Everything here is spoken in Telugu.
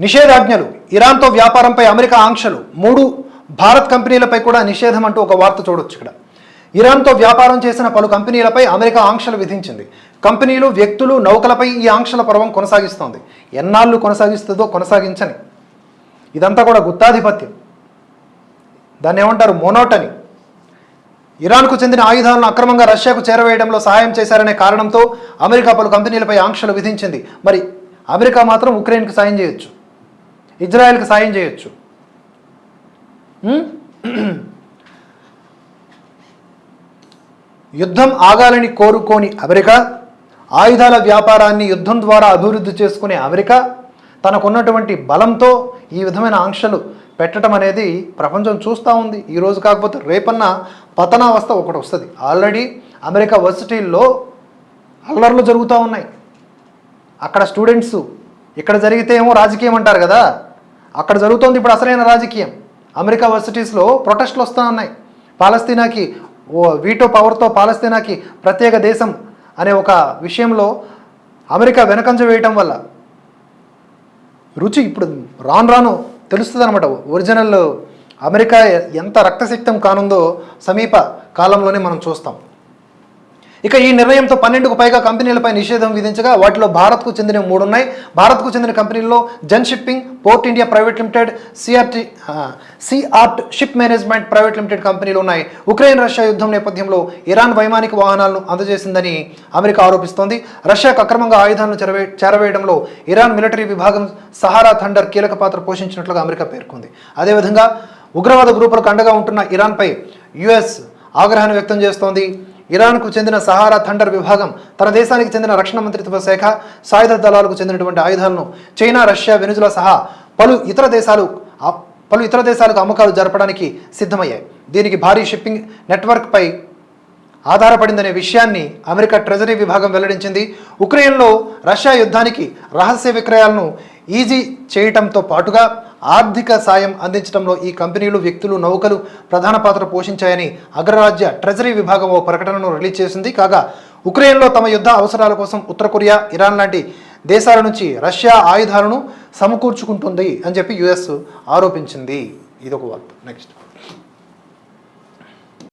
నిషేధాజ్ఞలు ఇరాన్తో వ్యాపారంపై అమెరికా ఆంక్షలు మూడు భారత్ కంపెనీలపై కూడా నిషేధం అంటూ ఒక వార్త చూడొచ్చు ఇక్కడ. ఇరాన్తో వ్యాపారం చేసిన పలు కంపెనీలపై అమెరికా ఆంక్షలు విధించింది. కంపెనీలు వ్యక్తులు నౌకలపై ఈ ఆంక్షల పర్వం కొనసాగిస్తోంది. ఎన్నాళ్ళు కొనసాగిస్తుందో కొనసాగించని. ఇదంతా కూడా గుత్తాధిపత్యం. దాన్ని ఏమంటారు? మోనోటని. ఇరాన్కు చెందిన ఆయుధాలను అక్రమంగా రష్యాకు చేరవేయడంలో సహాయం చేశారనే కారణంతో అమెరికా పలు కంపెనీలపై ఆంక్షలు విధించింది. మరి అమెరికా మాత్రం ఉక్రెయిన్కి సాయం చేయొచ్చు. ఇజ్రాయెల్కి సాయం చేయొచ్చు. యుద్ధం ఆగాలని కోరుకోని అమెరికా ఆయుధాల వ్యాపారాన్ని యుద్ధం ద్వారా అభివృద్ధి చేసుకునే అమెరికా తనకున్నటువంటి బలంతో ఈ విధమైన ఆంక్షలు పెట్టడం అనేది ప్రపంచం చూస్తూ ఉంది. ఈరోజు కాకపోతే రేపన్న పతనావస్థ ఒకటి వస్తుంది. ఆల్రెడీ అమెరికా వర్సిటీల్లో అల్లర్లు జరుగుతూ ఉన్నాయి. అక్కడ స్టూడెంట్స్ ఇక్కడ జరిగితే ఏమో రాజకీయం అంటారు కదా. అక్కడ జరుగుతోంది ఇప్పుడు అసలైన రాజకీయం. అమెరికా వర్సిటీస్లో ప్రొటెస్ట్లు వస్తూ ఉన్నాయి. పాలస్తీనాకి ఓ వీటో పవర్తో పాలస్తీనాకి ప్రత్యేక దేశం అనే ఒక విషయంలో అమెరికా వెనకంజ వేయటం వల్ల రుచి ఇప్పుడు రాను రాను తెలుస్తుంది అనమాట ఒరిజినల్ అమెరికా ఎంత రక్తసిక్తం కానుందో సమీప కాలంలోనే మనం చూస్తాం. ఇక ఈ నిర్ణయంతో పన్నెండుకు పైగా కంపెనీలపై నిషేధం విధించగా వాటిలో భారత్కు చెందిన మూడు ఉన్నాయి భారత్కు చెందిన కంపెనీల్లో Zen shipping port India private limited CRT CRT ship management private limited కంపెనీలు ఉన్నాయి. ఉక్రెయిన్ రష్యా యుద్ధం నేపథ్యంలో ఇరాన్ వైమానిక వాహనాలను అందజేసిందని అమెరికా ఆరోపిస్తోంది. రష్యాకు అక్రమంగా ఆయుధాలను చెరవే చేరవేయడంలో ఇరాన్ మిలిటరీ విభాగం సహారా థండర్ కీలక పాత్ర పోషించినట్లుగా అమెరికా పేర్కొంది. అదేవిధంగా ఉగ్రవాద గ్రూపులకు అండగా ఉంటున్న ఇరాన్పై యుఎస్ ఆగ్రహాన్ని వ్యక్తం చేస్తోంది. ఇరాన్కు చెందిన సహారా థండర్ విభాగం తన దేశానికి చెందిన రక్షణ మంత్రిత్వ శాఖ సాయుధ దళాలకు చెందినటువంటి ఆయుధాలను చైనా రష్యా వెనుజులా సహా పలు ఇతర దేశాలు పలు ఇతర దేశాలకు అమ్మకాలు జరపడానికి సిద్ధమయ్యాయి. దీనికి భారీ షిప్పింగ్ నెట్వర్క్పై ఆధారపడిందనే విషయాన్ని అమెరికా ట్రెజరీ విభాగం వెల్లడించింది. ఉక్రెయిన్లో రష్యా యుద్ధానికి రహస్య విక్రయాలను ఈజీ చేయటంతో పాటుగా ఆర్థిక సాయం అందించడంలో ఈ కంపెనీలు వ్యక్తులు నౌకలు ప్రధాన పాత్ర పోషించాయని అగ్రరాజ్య ట్రెజరీ విభాగం ఓ ప్రకటనను రిలీజ్ చేసింది. కాగా ఉక్రెయిన్లో తమ యుద్ధ అవసరాల కోసం ఉత్తర కొరియా ఇరాన్ లాంటి దేశాల నుంచి రష్యా ఆయుధాలను సమకూర్చుకుంటుంది అని చెప్పి యుఎస్ ఆరోపించింది. ఇది ఒక వార్త. నెక్స్ట్.